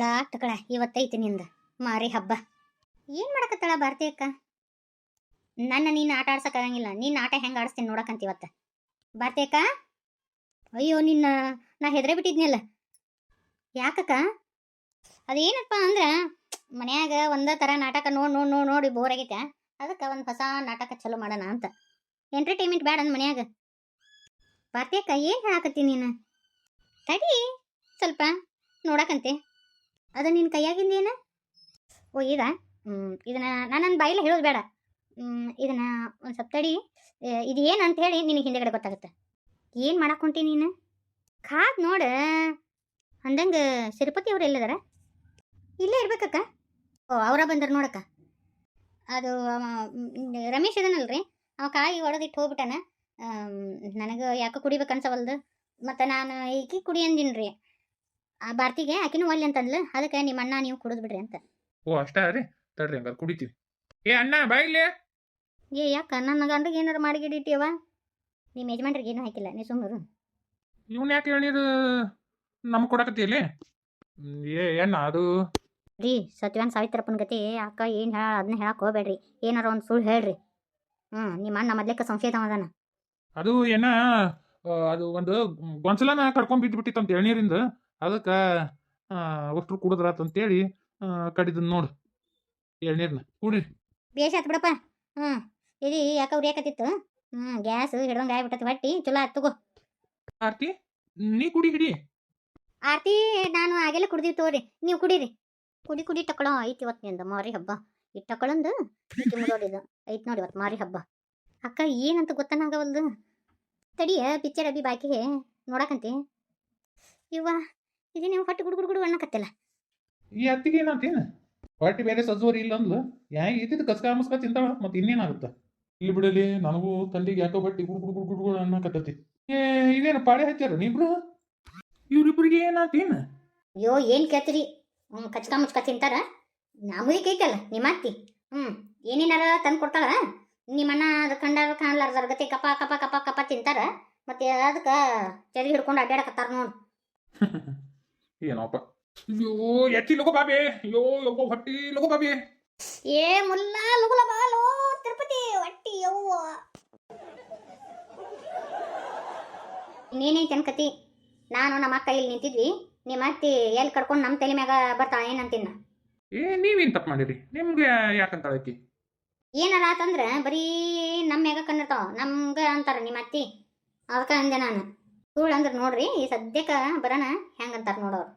ತಳ ತಕಳ ಇವತ್ತೈತಿ ನಿಂದ. ಮಾರಿ ಹಬ್ಬ. ಏನು ಮಾಡಕತ್ತಾಳ ಭಾರತಿ ಅಕ್ಕ? ನನ್ನ ನೀನು ಆಟ ಆಡ್ಸಕ್ಕಾಗಂಗಿಲ್ಲ ನಿನ್ನ ಆಟ ಹೆಂಗೆ ಆಡಿಸ್ತೀನಿ ನೋಡಕ್ಕಂತ ಇವತ್ತು. ಭಾರತಿ ಅಕ್ಕ? ಅಯ್ಯೋ, ನಿನ್ನ, ನಾ ಹೆದರೇ ಬಿಟ್ಟಿದ್ನಲ್ಲ. ಯಾಕಕ್ಕ? ಅದೇನಪ್ಪ ಅಂದ್ರೆ, ಮನ್ಯಾಗ ಒಂದೇ ಥರ ನಾಟಕ ನೋಡಿ ನೋಡಿ ನೋಡಿ ನೋಡಿ ಬೋರ್ ಆಗೈತೆ. ಅದಕ್ಕೆ ಒಂದು ಹೊಸ ನಾಟಕ ಚಲೋ ಮಾಡೋಣ ಅಂತ. ಎಂಟರ್ಟೈನ್ಮೆಂಟ್ ಬೇಡ ಅಂದ್ ಮನ್ಯಾಗ. ಭಾರತಿ ಅಕ್ಕ, ಏನು ಹೇಳಕತ್ತಿ ನೀನು? ತಡಿ, ಸ್ವಲ್ಪ ನೋಡಕಂತೆ ಅದು ನಿನ್ನ ಕೈಯಾಗಿಂದ ಏನು? ಓ, ಇದ? ಇದನ್ನ ನಾನು ನನ್ನ ಬಾಯಿಲ್ಲ ಹೇಳೋದು ಬೇಡ. ಇದನ್ನ ಒಂದು ಸ್ವಲ್ಪ ತಡಿ. ಇದು ಏನು ಅಂತ ಹೇಳಿ ನಿನಗೆ ಹಿಂದೆಗಡೆ ಗೊತ್ತಾಗುತ್ತೆ. ಏನು ಮಾಡಕ್ಕೆ ನೀನು? ಕಾದ್ ನೋಡು. ಅಂದಂಗೆ ಸಿರುಪತಿ ಅವ್ರು ಎಲ್ಲದಾರ? ಇಲ್ಲೇ ಇರ್ಬೇಕಕ್ಕ. ಓ, ಅವರ ಬಂದ್ರೆ ನೋಡಕ್ಕ. ಅದು ರಮೇಶ್ ಇದನ್ನಲ್ರಿ ಅವ ಕಾಯಿ ಹೊಡೆದಿಟ್ಟು ಹೋಗ್ಬಿಟ್ಟಾನ. ನನಗೆ ಯಾಕೆ ಕುಡಿಬೇಕು ಅನ್ಸವಲ್ದು. ಮತ್ತು ನಾನು ಈಕಿ ಕುಡಿ ಅಂದಿನ್ರಿ. ಆ ಭಾರತಿಗೆ ಆಕಿನೂ ಒಲ್ಲೆ ಅಂತಂದ್ಲು ಅದಕ್ಕೆ ನಿಮ್ಮ ಅಣ್ಣ ನೀವು ಕುಡಿದು ಬಿಡ್ರಿ ಅಂತ. ಓ ಅಷ್ಟ ರೀ? ತಡ್ರಿ ಹಂಗಾರೆ ಕುಡಿತೀವಿ. ಏ ಅಣ್ಣ ಬಾಯಿಲೆ? ಏ ಯಾಕ? ನನ್ನ ಗಂಡಗೆ ಏನಾರು ಮಾಡಿಗಿಡಿಟ್ಟಿಯವ ನಿಮ್ಮ ಯಜಮಾನ್ರಿಗೆ ಏನೂ ಹಾಕಿಲ್ಲ ನೀ ಸುಮ್ಮರು ಇವನು ಯಾಕೆ ಹೇಳಿರು ನಮ್ಗೆ ಕೊಡಕತ್ತೀಲಿ ಏ ಅಣ್ಣ ಅದು ರೀ ಸತ್ಯವಾನ್ ಸಾವಿತ್ರಪ್ಪನ ಗತಿ ಅಕ್ಕ ಏನು ಹೇಳ ಅದನ್ನ ಹೇಳಕ್ಕೆ ಹೋಗ್ಬೇಡ್ರಿ. ಏನಾರ ಒಂದು ಸುಳ್ಳು ಹೇಳ್ರಿ. ಹ್ಞೂ ನಿಮ್ಮ ಅಣ್ಣ ಮೊದ್ಲೇಕ ಸಂಶಯ ಅದಾನ ಅದು ಏನ ಆ, ಅದು ಒಂದು ಗೊಂಚಲನ ಕಡ್ಕೊಂಡ್ ಬಿದ್ದು ಬಿಟ್ಟಿತ್ತು ಅಂತ ಎಳ್ನೀರಿಂದ. ಅದಕ್ಕೆ ಅಷ್ಟ್ರು ಕುಡಿದ್ರಾತಂತೇಳಿ ಕಡಿದ್ ನೋಡು. ಎಳ್ನೀರ್ನ ಕುಡಿ ಬೇಷ್ ಆತ್ ಬಿಡಪ್ಪ. ಹ್ಞೂ ಇದು ಯಾಕೆ ಉರಿಯಾಕತ್ತಿತ್ತು? ಹ್ಞೂ ಗ್ಯಾಸ್ ಹಿಡ್ದಂಗೆ ಆಗ್ಬಿಟ್ಟತಿ. ಹೊಟ್ಟಿ ಚಲೋ ಆತ್ ತಗೋ. ಆರ್ತಿ ನೀ ಕುಡಿ ಹಿಡಿ. ಆರ್ತಿ ನಾನು ಆಗೆಲ್ಲ ಕುಡ್ದೀವಿ ತಗೋರಿ. ನೀವು ಕುಡೀರಿ. ಕುಡಿ ಕುಡಿ ತಕೊಳೋ ಐತಿ ಇವತ್ತು ನಿಂದ ಮಾರಿ ಹಬ್ಬ. ಇಟ್ಟು ತಕೊಳಂದು ನೋಡಿದು ಐತಿ ನೋಡಿ ಇವತ್ತು ಮಾರಿ ಹಬ್ಬ. ಅಕ್ಕ ಏನಂತ ಗೊತ್ತನಾಗವಲ್ದು ತಡಿಯ ಪಿಕ್ಚರ್ ಅಭಿ ಬಾಕಿಗೆ ನೋಡಕಂತಿ. ಇವ್ವ ಇದು ನೀವು ಹೊಟ್ಟೆ ಗುಡು ಗುಡು ಗುಡು ಅನ್ನಕತ್ತಿಲ್ಲ. ಈ ಅತ್ತಿಗೆ ಏನಂತೇನು ಹೊಟ್ಟೆ ಬೇರೆ ಸಜ್ಜೋರಿ ಇಲ್ಲ ಅಂದ್ಲು. ಯಾ ಇದ್ದಿದ್ದು ಕಸ್ಕ ಮುಸ್ಕ ತಿಂತಾಳ ಮತ್ತೆ ಇನ್ನೇನಾಗುತ್ತ? ಇಲ್ಲಿ ಬಿಡಲಿ ನನಗೂ ತಂದಿಗೆ ಯಾಕೋ ಬಟ್ಟಿ ಗುಡು ಗುಡು ಗುಡು ಗುಡು ಅನ್ನಕತ್ತತಿ. ಏ ಇದೇನು ಪಾಳೆ ಹಚ್ಚಾರ ನೀಬ್ರು ಇವ್ರಿಬ್ರಿಗೆ ಏನಾತೇನು ಅಯ್ಯೋ ಏನು ಕೇಳ್ತೀರಿ? ಹ್ಞೂ ಕಚ್ಕ ಮುಚ್ಕ ತಿಂತಾರ? ನಮಗೆ ಕೈತಲ್ಲ ನಿಮ್ಮ ಅತ್ತಿ. ಹ್ಞೂ ಏನೇನಾರ ತಂದು ಕೊಡ್ತಾಳ? ನಿಮ್ಮಣ್ಣ ಅದು ಕಂಡಾರ ಕಾಣ್ಲಾರ್ದಾರ ಗತಿ ಕಪ ಕಪ ಕಪ ಕಪ ತಿಂತಾರ? ಮತ್ತೆ ಅದಕ್ಕೆ ಚರಿ ಹಿಡ್ಕೊಂಡು ಅಡ್ಡಾಡಕತ್ತಾರ ನೋಡು. ಏನೋಪ್ಪ? ಅಯ್ಯೋ ಎತ್ತಿ ಲಗು ಬಾಬಿ. ಅಯ್ಯೋ ಲಗೋ ಹೊಟ್ಟಿ ಲಗು ಬಾಬಿ. ಏ ಮುಲ್ಲ ಲಗುಲ ಬಾಲೋ ತಿರುಪತಿ ಹೊಟ್ಟಿ ಯವ್ವ. ನೀನೇ ಅನ್ಕತಿ ನಾನು ನಮ್ಮ ಅಕ್ಕ ಇಲ್ಲಿ ನಿಂತಿದ್ವಿ. ನಿಮ್ಮ ಅತ್ತಿ ಎಲ್ಲಿ ಕರ್ಕೊಂಡು ನಮ್ಮ ತಲೆ ಮ್ಯಾಗ ಬರ್ತಾಳ ಏನಂತಿನ್ನ ಏ ನೀವೇನ್ ತಪ್ಪು ಮಾಡಿರಿ? ನಿಮ್ಗೆ ಯಾಕಂತಾಳ ಆಕಿ ಏನಾರ ಆತಂದ್ರ ಬರೀ ನಮ್ಮ ಮ್ಯಾಗ ಕಣ್ಣಿರ್ತಾವ. ನಮ್ಗೆ ಅಂತಾರ ನಿಮ್ಮ ಅತ್ತಿ. ಅದಕ್ಕೆ ಅಂದೆ ನಾನು. ಸುಳ್ಳು ಅಂದ್ರೆ ನೋಡ್ರಿ ಈ ಸದ್ಯಕ್ಕೆ ಬರೋಣ ಹೆಂಗಂತಾರ ನೋಡೋರು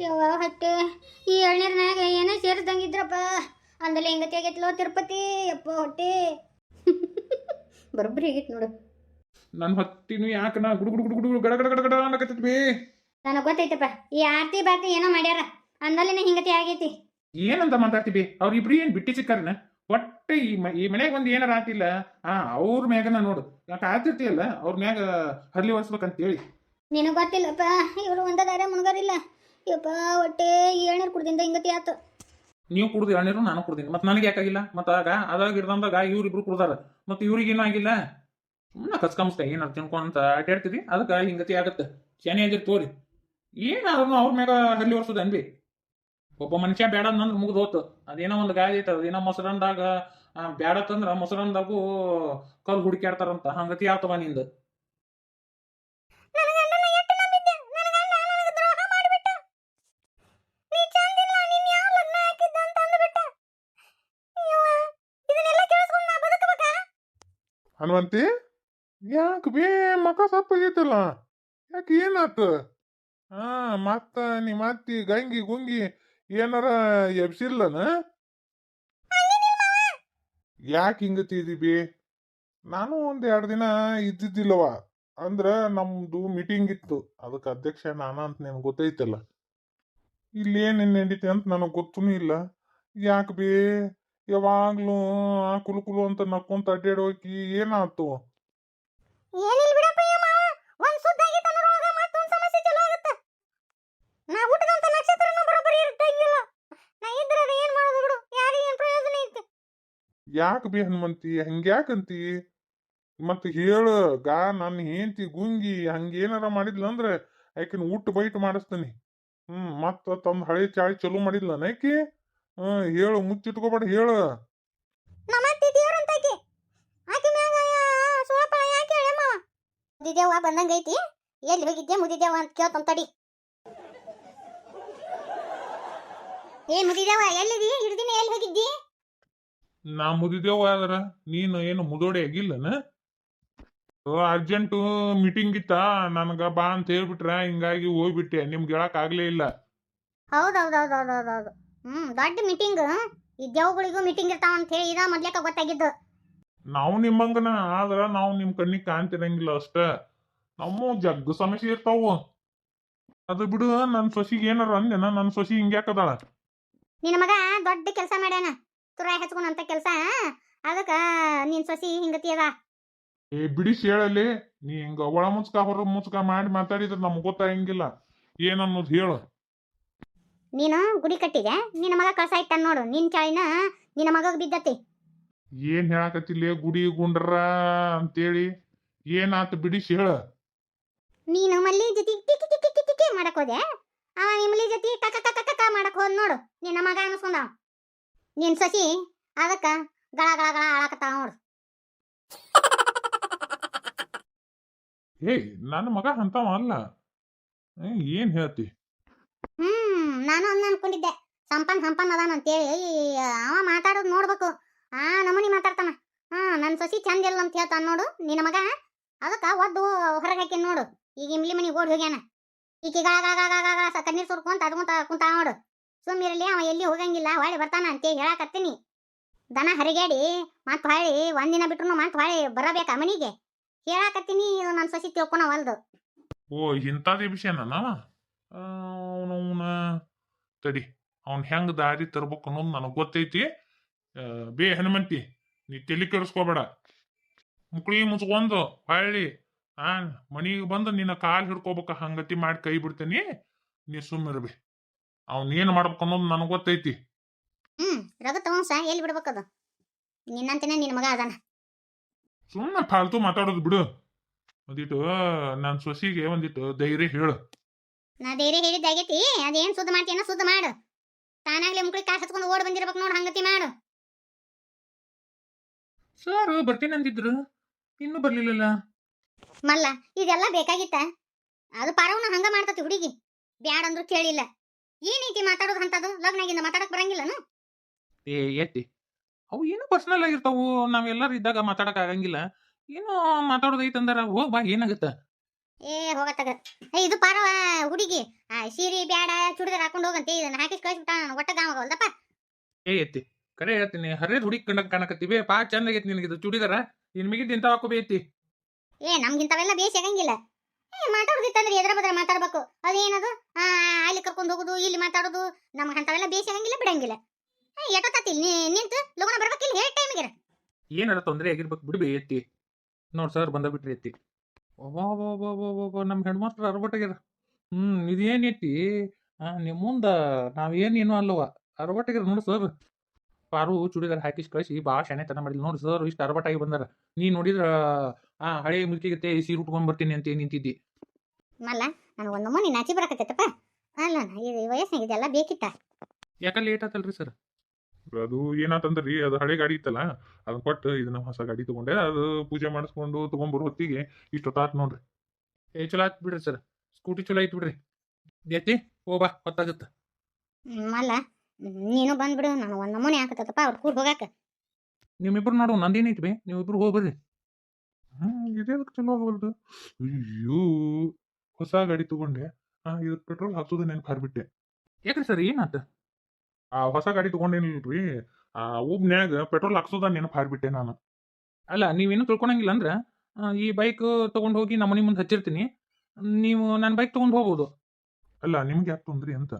ಯವ್ವ ಹತ್ತೆ ಈ ಎಳ್ನೀರ್ನಾಗ ಏನೇ ಸೇರಿದಂಗಿದ್ರಪ್ಪ ಅಂದಲ್ಲಿ ಹೆಂಗತಿ ಆಗೈತ್ಲೋ ತಿರುಪತಿ ಅಪ್ಪ ಹೊಟ್ಟೆ. ಬರೋಬ್ಬರಿ ಆಗೈತೆ ನೋಡು. ನನ್ನ ಹತ್ತಿನ ಯಾಕ ನಾ ಗುಡು ಗುಡು ಗುಡು ಗುಡು ಗಡ ಗಡ ಗಡ ಗಡ ಅನ್ನಕತ್ತೈತಿ ಬೇ ನನಗೆ ಗೊತ್ತೈತಪ್ಪ ಈ ಆರ್ತಿ ಬಾತಿ ಏನೋ ಮಾಡ್ಯಾರ. ಅಂದಲ್ಲಿನ ಹಿಂಗತಿ ಆಗೈತಿ. ಏನಂತ ಮಾತಾಡ್ತಿ ಬೇ ಅವ್ರಿಬ್ರು ಏನ್ ಬಿಟ್ಟಿ ಸಿಕ್ಕಾರನ ಒಟ್ಟ ಈ ಮ ಈ ಮನೆಗೆ ಒಂದು ಏನಾರ ಆತಿಲ್ಲ ಆ ಅವ್ರ ಮ್ಯಾಗನ ನೋಡು. ಯಾಕೆ ಆತಿರ್ತಿಯಲ್ಲ ಅವ್ರ ಮ್ಯಾಗ ಹರ್ಲಿ ಒರೆಸ್ಬೇಕಂತ ಹೇಳಿ ನಿನಗೆ ಗೊತ್ತಿಲ್ಲಪ್ಪ ಇವರು ಒಂದದಾರೆ ಮುನ್ಗಾರಿಲ್ಲ ಯಪ್ಪ ಒಟ್ಟೆ ಈ ಎಳ್ನೀರು ಕುಡ್ದಿಂದ ಹಿಂಗತಿ ಆತು. ನೀವು ಕುಡ್ದು ಎಣ್ಣೀರು ನಾನು ಕುಡ್ದೀನಿ. ಮತ್ತೆ ನನಗೆ ಯಾಕಾಗಿಲ್ಲ ಮತ್ತೆ ಆಗ ಅದಾಗ ಹಿಡ್ದಂದಾಗ ಇವ್ರಿಬ್ರು ಕುಡ್ದಾರ. ಮತ್ತೆ ಇವ್ರಿಗೇನು ಆಗಿಲ್ಲ? ಸುಮ್ಮನೆ ಕಸ್ಕಂಬಿಸ್ತೆ ಏನಾರು ತಿನ್ಕೊಂತ ಅಡ್ಡಾಡ್ತೀರಿ ಅದಕ್ಕೆ ಹಿಂಗತಿ ಆಗತ್ತೆ. ಶನಿ ಆಗಿರ್ ತೋರಿ. ಏನಾದ್ರು ಅವ್ರ ಮ್ಯಾಗ ಹರ್ಲಿ ಒರ್ಸೋದು ಅನ್ಬಿ ಒಬ್ಬ ಮನುಷ್ಯ ಬೇಡ ಅಂದ್ರೆ ಮುಗ್ದು ಹೋತು. ಅದೇನೋ ಒಂದು ಗಾಯ ಐತೆ ಅದೇನೋ ಮೊಸರನ್ದಾಗ ಬೇಡತ್ತಂದ್ರ ಮೊಸರನ್ದಾಗೂ ಕಲ್ ಹುಡುಕ್ಯಾಡ್ತಾರಂತ. ಹಂಗತಿ ಆತವ ನಿಂದ. ನನ್ನ ಗಂಡನ ಎಷ್ಟು ನಂಬಿದ್ದೆ. ನನ್ನ ಗಂಡ ನನಗೆ ದ್ರೋಹ ಮಾಡಿಬಿಟ್ಟ ನೀ ಚಂದಿಲ್ಲ ನೀನ್ ಯಾವ ಲಗ್ನ ಹಾಕಿದ್ದ ಅಂತ ಅಂದ್ಬಿಟ್ಟ. ಅಯ್ಯವ್ವ, ಇದನ್ನೆಲ್ಲ ಕೇಳಿಸ್ಕೊಂಡು ನಾ ಬದುಕಬೇಕಾ? ಹನುಮಂತಿ ಯಾಕೆ ಬೇ ಮಕ ಸಪ್ಪಾಗೈತಲ್ಲ ಯಾಕೆ ಏನಾತು? ಹಾ ಮತ್ತ ನಿ ಅತ್ತಿ ಗಂಗಿ ಗುಂಗಿ ಏನಾರ ಎಬ್ಸಿಲ್ಲನ ಯಾಕೆ ಹಿಂಗ ಬಿ ನಾನು ಒಂದ್ ಎರಡು ದಿನ ಇದ್ದಿದ್ದಿಲ್ಲವ ಅಂದ್ರ ನಮ್ದು ಮೀಟಿಂಗ್ ಇತ್ತು. ಅದಕ್ಕೆ ಅಧ್ಯಕ್ಷ ನಾನ ಅಂತ ನಿನ್ ಗೊತ್ತೈತಲ್ಲ. ಇಲ್ಲಿ ಏನೇನ್ ನಡೀತಿ ಅಂತ ನನಗೆ ಗೊತ್ತೂ ಇಲ್ಲ. ಯಾಕೆ ಬಿ? ಯಾವಾಗ್ಲೂ ಆ ಕುಲು ಕುಲು ಅಂತ ನಕ್ಕೊಂತ ಅಡ್ಡಾಡೋಕಿ ಏನಾತು ಏನಿಲ್ಲ ಬಿಡಪ್ಪ ಅಯ್ಯ ಮಾವ ಒಂದ್ ಸುದ್ದ ಆಗಿತ್ತು ಅನ್ನೋದ್ರೊಳಗ ಮತ್ತೊಂದ್ ಸಮಸ್ಯೆ ಚಲೋ ಆಗುತ್ತೆ ನಾ ಹುಟ್ಟಿದಂತ ನಕ್ಷತ್ರನ ಬರೋಬ್ಬರಿ ಇರ್ತಂಗಿಲ್ಲ ನಾ ಇದ್ರ ಅದ ಏನ್ ಮಾಡೋದು ಬಿಡು ಯಾರಿಗೆ ಏನ್ ಪ್ರಯೋಜನ ಐತಿ ಯಾಕೆ ಬಿ ಹನುಮಂತಿ? ಹಂಗ್ಯಾಕಂತಿ ಮತ್ ಹೇಳು, ಗಾ ನನ್ನ ಹೆಂಡತಿ ಗುಂಗಿ ಹಂಗೇನಾರ ಮಾಡಿದ್ಲ ಅಂದ್ರೆ ಆಕಿನ ಊಟ ಬೈಟ್ ಮಾಡಿಸ್ತೀನಿ. ಹ್ಮ್, ಮತ್ತ ತಂದ್ ಹಳೆ ಚಾಳಿ ಚಲೋ ಮಾಡಿದ್ಲ ನೈಕಿ ಹ್ಮ್, ಹೇಳು, ಮುಚ್ಚಿಟ್ಕೋಬೇಡ, ಹೇಳು. ಆಕಿ ಆಕಿ ಮುದಿದೇವ ಬಂದಂಗ ಐತಿ. ಎಲ್ಲಿ ಹೋಗಿದ್ದೆ ಮುದಿದೇವ ಅಂತ ಕೇಳ್ತಂತಡಿ ಏ ಮುದಿದೇವ ಎಲ್ಲಿದಿ? ಹಿಡ್ದಿನ ಎಲ್ಲಿ ಹೋಗಿದ್ದಿ? ನಾ ಮುದಿದೇವ ಆದ್ರ ನೀನು ಏನು ಮುದೋಡಿ ಆಗಿಲ್ಲನ? ಅರ್ಜೆಂಟ್ ಮೀಟಿಂಗ್ ಇತ್ತ? ನನಗ ಬಾ ಅಂತ ಹೇಳ್ಬಿಟ್ರ ಹಿಂಗಾಗಿ ಹೋಗ್ಬಿಟ್ಟೆ. ನಿಮ್ಗೆ ಹೇಳಕ್ ಆಗ್ಲೇ ಇಲ್ಲ. ಹೌದೌದೌದೌದೌದೌದು ಹ್ಮ್ ದೊಡ್ಡ ಮೀಟಿಂಗ್ ಈ ದೇವ್ಗಳಿಗೂ ಮೀಟಿಂಗ್ ಇರ್ತಾವ ಅಂತ ಹೇಳಿ ಇದ ಮೊದ್ಲೇಕ ಗೊತ್ತಾಗಿದ್ದು. ನಾವು ನಿಮ್ಮಂಗನ ಆದ್ರ ನಾವು ನಿಮ್ ಕಣ್ಣಿಗೆ ಕಾಣ್ತಿರಂಗಿಲ್ಲ ಅಷ್ಟ. ನಮ್ಮ ಜಗ್ಗ ಸಮಸ್ಯೆ ಇರ್ತಾವು. ಅದು ಬಿಡು ನನ್ ಸೊಸಿಗೆ ಏನಾರ ಅಂದೆನ ನನ್ ಸೊಸಿ ಹಿಂಗ್ಯಾಕದಾಳ ನಿನ್ನ ಮಗ ದೊಡ್ಡ ಕೆಲಸ ಮಾಡ್ಯಾನ. ತುರಾಯಿ ಹಚ್ಕೊಂಡಂತ ಕೆಲಸ ಅದಕ್ಕ ನೀನ್ ಸೊಸಿ ಹಿಂಗತಿ ಅದ ಏ ಬಿಡಿಸಿ ಹೇಳಲ್ಲಿ ನೀ ಹಿಂಗ ಒಳ ಮುಚ್ಕ ಹೊರ ಮುಚ್ಕ ಮಾಡಿ ಮಾತಾಡಿದ್ರೆ ನಮ್ಗೆ ಗೊತ್ತಾಗಂಗಿಲ್ಲ ಏನನ್ನೋದು ಹೇಳು ನೀನು ಗುಡಿ ಕಟ್ಟಿದೆ ನಿನ್ನ ಮಗ ಕಸ ಇಟ್ಟ ನೋಡು ನಿನ್ ಚಾಳಿನ ನಿನ್ನ ಮಗಗ್ ಬಿದ್ದತಿ ಏನ್ ಹೇಳಕತ್ತಿಲ್ಲ ಗುಡಿ ಗುಂಡ್ರ ಅಂತೇಳಿ ಏನಾತ ಬಿಡಿಸಿ ಹೇಳ ನೀನು ಮಲ್ಲಿ ಜೊತೆ ಟಿಕಿ ಟಿಕಿ ಟಿಕಿ ಟಿಕಿ ಮಾಡಕ್ ಹೋದೆ ಅವ ನಿಮ್ಮಲ್ಲಿ ಜೊತೆ ಕಕ ಕಕ ಕಕ ಮಾಡಕ್ ಹೋದ್ ನೋಡು ನಿನ್ನ ಮಗ ಅನ್ಸ್ಕೊಂಡ ನಿನ್ ಸಸಿ ಅದಕ್ಕ ಗಳ ಗಳ ಗಳ ಆಳಕತ್ತಾವ ನೋಡು. ಏಯ್ ನನ್ನ ಮಗ ಅಂತಾವ ಅಲ್ಲ. ಏನ್ ಹೇಳ್ತಿ? ಹ್ಮ್ ನಾನು ಅನ್ನ ಅನ್ಕೊಂಡಿದ್ದೆ. ಸಂಪನ್ ಸಂಪನ್ ಅದಾನ ಅಂತೇಳಿ. ಅವ ಮಾತಾಡೋದು ನೋಡ್ಬೇಕು. ಆ ನಮೂನಿ ಮಾತಾಡ್ತಾನ. ಹಾ ನನ್ನ ಸಸಿ ಚಂದ ಇಲ್ಲ ಅಂತ ಹೇಳ್ತಾನ ನೋಡು. ನಿನ್ನ ಮಗ ಅದಕ್ಕ ಒದ್ದು ಹೊರಗೆ ಹಾಕಿ ನೋಡು. ಈಗ ಇಮ್ಲಿ ಮನಿಗೆ ಓಡಿ ಹೋಗ್ಯಾನ. ಈಕಿ ಗಳ ಗಳ ಗಳ ಗಳ ಗಳ ಸ ಕಣ್ಣೀರ್ ಸುರ್ಕೊಂತ ಅದ್ಕೊಂತ ಕುಂತ ನೋಡು. ಸುಮ್ಮಿರಲಿ ಅವ ಎಲ್ಲಿ ಹೋಗಂಗಿಲ್ಲ, ಹೊಳ್ಳಿ ಬರ್ತಾನ ಅಂತ ಹೇಳಾಕತ್ತೀನಿ. ದನ ಹರಿಗೇಡಿ ಮತ್ತೆ ಹೊಳ್ಳಿ, ಒಂದಿನ ಬಿಟ್ರು ಮತ್ತೆ ಹೊಳ್ಳಿ ಬರಬೇಕಾ ಮನಿಗೆ? ಹೇಳಾಕತ್ತೀನಿ, ಇದು ಸಸಿ ಸೊಸಿ ತಿಳ್ಕೊಳವಲ್ದು ಓ, ಇಂಥದೇ ವಿಷಯನ ಅವನವನ, ತಡಿ, ಅವ್ನು ಹೆಂಗ್ ದಾರಿ ತರ್ಬೇಕು ಅನ್ನೋದು ನನಗೆ ಗೊತ್ತೈತಿ. ಬೇ ಹನುಮಂತಿ, ನೀ ತಲೆ ಕೆಡಿಸ್ಕೋಬೇಡ. ಮುಕ್ಳಿ ಮುಚ್ಕೊಂಡು ಹೊಳ್ಳಿ, ಆ, ಮನಿಗೆ ಬಂದು ನಿನ್ನ ಕಾಲು ಹಿಡ್ಕೋಬೇಕು ಹಂಗತಿ ಮಾಡಿ ಕೈ ಬಿಡ್ತೀನಿ. ನೀ ಸುಮ್ಮಿರ್ಬಿ ಅವ್ನ ಏನ್ ಮಾಡ್ಬೇಕು ಅನ್ನೋದು ನನಗೆ ಗೊತ್ತೈತಿ. ಹ್ಮ್ ರಗತ ವಂಶ ಎಲ್ಲಿ ಬಿಡ್ಬೇಕದು ನಿನ್ನಂತನೇ ನಿನ್ ಮಗ ಅದಾನ. ಸುಮ್ಮನೆ ಫಾಲ್ತು ಮಾತಾಡೋದು ಬಿಡು. ಒಂದಿಟ್ಟು ನನ್ನ ಸೊಸಿಗೆ ಒಂದಿಟ್ಟು ಧೈರ್ಯ ಹೇಳು. ನಾ ಧೈರ್ಯ ಹೇಳಿದ್ದಾಗೈತಿ ಅದೇನ್ ಸುದ್ದ ಮಾಡ್ತೀನ ಸುದ್ದ ಮಾಡು. ತಾನಾಗ್ಲೇ ಮುಕ್ಳಿ ಕಾಸು ಹತ್ಕೊಂಡು ಓಡ್ ಬಂದಿರ್ಬೇಕು ನೋಡ್ ಹಂಗತಿ ಮಾಡು. ಸರ್ ಬರ್ತೀನಿ ಅಂದಿದ್ರು. ಇನ್ನೂ ಬರ್ಲಿಲ್ಲಲ್ಲ? ಮಲ್ಲ ಇದೆಲ್ಲ ಬೇಕಾಗಿತ್ತ? ಅದು ಪಾರವನ ಹಂಗ ಮಾಡ್ತತಿ ಹುಡುಗಿ. ಬ್ಯಾಡ ಅಂದ್ರು ಕೇಳಿಲ್ಲ. ಏನೈತಿ ಮಾತಾಡೋದು ಅಂತದು ಲಗ್ನಾಗಿಂದ ಮಾತಾಡಕ್ ಬರಂಗಿಲ್ಲನು? ಏ ಎತ್ತಿ. ಅವು ಏನು ಪರ್ಸನಲ್ ಆಗಿರ್ತಾವು. ನಾವೆಲ್ಲರೂ ಇದ್ದಾಗ ಮಾತಾಡಕ್ ಆಗಂಗಿಲ್ಲ. ಏನೋ ಮಾತಾಡೋದೈತಂದ್ರ ಹೋಗ್ ಬಾ ಏನಾಗತ್ತ? ಏ ಹೋಗತ್ತಾಗ. ಏ ಇದು ಪಾರವ ಹುಡುಗಿ. ಆ ಸೀರೆ ಬ್ಯಾಡ ಚುಡಿದಾರ ಹಾಕೊಂಡು ಹೋಗಂತೆ. ಇದನ್ನ ಹಾಕಿ ಕಳಿಸ್ಬಿಟ್ಟ ಒಟ್ಟ ಗಾಮಗಲ್ದಪ್ಪ ಏ ಎತ್ತಿ. ಕರೆ ಹೇಳ್ತೀನಿ. ಹರಿದ್ ಹುಡುಗಿ ಕಂಡಕ್ ಕಾಣಕತ್ತೀವಿ ಪಾ ಚಂದ ಆಗೈತಿ ನಿನಗಿದು. ಚುಡಿದಾರ. ಇನ್ ಮಿಗಿದ್ ಇಂತ ಹಾಕೋಬೇತಿ ಏ ನಮ್ಗಿಂತವೆಲ್ಲ ಬೇಸ್ ಆಗಂಗಿಲ್ಲ. ಮಾತಾಡೋದಿತ್ತಂದ್ರೆ ಎದ್ರ ಬದ್ರ ಮಾತಾಡ್ಬೇಕು. ಅದೇನದು ಅಲ್ಲಿ ಕರ್ಕೊಂಡು ಹೋಗುದು, ಇಲ್ಲಿ ಮಾತಾಡೋದು ನಮ್ಗೆ ಅಂತವೆಲ್ಲ ಬೇಸಂಗಿಲ್ಲ ಬಿಡಂಗಿಲ್ಲ. ಏ ಎಷ್ಟೊತ್ತಾತಿ ನಿಂತು ಲಗುನ ಬರ್ಬೇಕಿಲ್ಲ ಹೇಳಿ ಟೈಮಿಗೆ ಏನಾರ ತೊಂದರೆ ಆಗಿರ್ಬೇಕು, ಬಿಡ್ಬಿ, ಎತ್ತಿ. ನೋಡ್ ಸರ್ ಬಂದ ಬಿಟ್ರಿ ಎತ್ತಿ ನಮ್ಮ ಹೆಣ್ಮಕ್ಳು ಅರ್ಬಟ್ಟಾಗ್ಯಾರ ಹ್ಮ್, ಇದೇನ್ ಎತ್ತಿ? ಆ, ನಿಮ್ ಮುಂದ ನಾವೇನ್ ಏನು ಅಲ್ಲವ. ಅರ್ಬಟ್ಟಾಗ್ಯಾರ ನೋಡು ಸರ್ ಪಾರು, ಚೂಡಿದಾರ ಹಾಕಿಸ್ ಕಳಿಸಿ, ಭಾಳ ಶಾಣೆತನ ಮಾಡಿಲ್ಲ ನೋಡಿ ಸರ್ ಇಷ್ಟು ಅರ್ಬಟ್ಟಾಗಿ ಬಂದಾರ. ನೀ ನೋಡಿದ್ರ ಆ ಹಳೆ ಮುಲ್ಕಿಗತ್ತೆ ಸೀರೆ ಉಟ್ಕೊಂಡ್ ಬರ್ತೀನಿ ಅಂತ ನಿಂತಿದ್ದಿ? ಮಲ್ಲ ನನಗೆ ಒಂದು ಮನೆ ನಾಚಿ ಬರಕತ್ತೈತಪ್ಪ. ಅಲ್ಲ ಈ ವಯಸ್ಸಿನಾಗ ಇದೆಲ್ಲ ಬೇಕಿತ್ತ? ಯಾಕ ಲೇಟ್ ಆತಲ್ರಿ ಸರ್ ಅದು ಏನಾತಂದ್ರಿ ಅದು ಹಳೆ ಗಾಡಿ ಇತ್ತಲ್ಲ ಅದನ್ನ ಕೊಟ್ಟು ಇದನ್ನ ಹೊಸ ಗಾಡಿ ತಗೊಂಡೆ ಅದು ಪೂಜೆ ಮಾಡಿಸ್ಕೊಂಡು ತಗೊಂಡ್ಬರೋ ಹೊತ್ತಿಗೆ ಇಷ್ಟೊತ್ತಾತ್ ನೋಡ್ರಿ. ಏ ಚಲೋ ಆತ್ ಬಿಡ್ರಿ ಸರ್ ಸ್ಕೂಟಿ ಚಲೋ ಐತ್ ಬಿಡ್ರಿ. ಎತ್ತಿ ಹೋಗ್ಬಾ ಹೊತ್ತಾಗತ್ತ. ಮಲ್ಲ ನೀನು ಬಂದ್ಬಿಡು ನಾನು ಒಂದು ನಮೂನೆ ಹಾಕತ್ತಪ್ಪ ಅವ್ರ ಕೂಡ ಹೋಗಾಕ. ನಿಮ್ಮಿಬ್ರು ನೋಡು ನಂದೇನೈತಿ ಬೇ ನೀವಿಬ್ರು ಹೋಗಿ ಬರ್ರಿ. ಹ್ಮ್ ಚಲೋ ಆಗವಲ್ದು ಅಯ್ಯೋ ಹೊಸ ಗಾಡಿ ತಗೊಂಡೆ. ಆ ಇದಕ್ಕೆ ಪೆಟ್ರೋಲ್ ಹಾಕ್ಸೋದು ನೆನಪು ಹಾರ್ಬಿಟ್ಟೆ. ಯಾಕ್ರಿ ಸರ್ ಏನಾತ? ಆ ಹೊಸ ಗಾಡಿ ತಗೊಂಡೇನಿಲ್ರಿ. ಆ ಒಬ್ನ್ಯಾಗ ಪೆಟ್ರೋಲ್ ಹಾಕ್ಸೋದ ನೆನಪು ಹಾರ್ಬಿಟ್ಟೆ ನಾನು. ಅಲ್ಲ ನೀವೇನು ತಿಳ್ಕೊಳಂಗಿಲ್ಲ ಅಂದ್ರೆ ಆ, ಈ ಬೈಕ್ ತಗೊಂಡು ಹೋಗಿ ನಮ್ಮ ಮನೆ ಮುಂದೆ ಹಚ್ಚಿರ್ತೀನಿ. ನೀವು ನನ್ನ ಬೈಕ್ ತಗೊಂಡು ಹೋಗ್ಬೋದು. ಅಲ್ಲ ನಿಮ್ಗೆ ಯಾಕೆ ತೊಂದ್ರಿ ಅಂತ?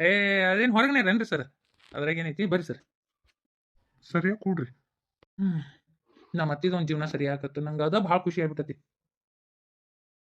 ಏ ಅದೇನು ಹೊರಗನೆ ಇರೇನ್ರಿ ಸರ್? ಅದ್ರಾಗ ಏನೈತಿ? ಬರ್ರಿ ಸರ್. ಸರಿಯಾಗಿ ಕೂಡ್ರಿ. ಹ್ಞೂ ನಮ್ಮ ಅತ್ತಿದೊಂದು ಜೀವನ ಸರಿ ಆಗತ್ತೆ ನಂಗೆ ಅದ ಭಾಳ ಖುಷಿ ಆಗ್ಬಿಟ್ಟತಿ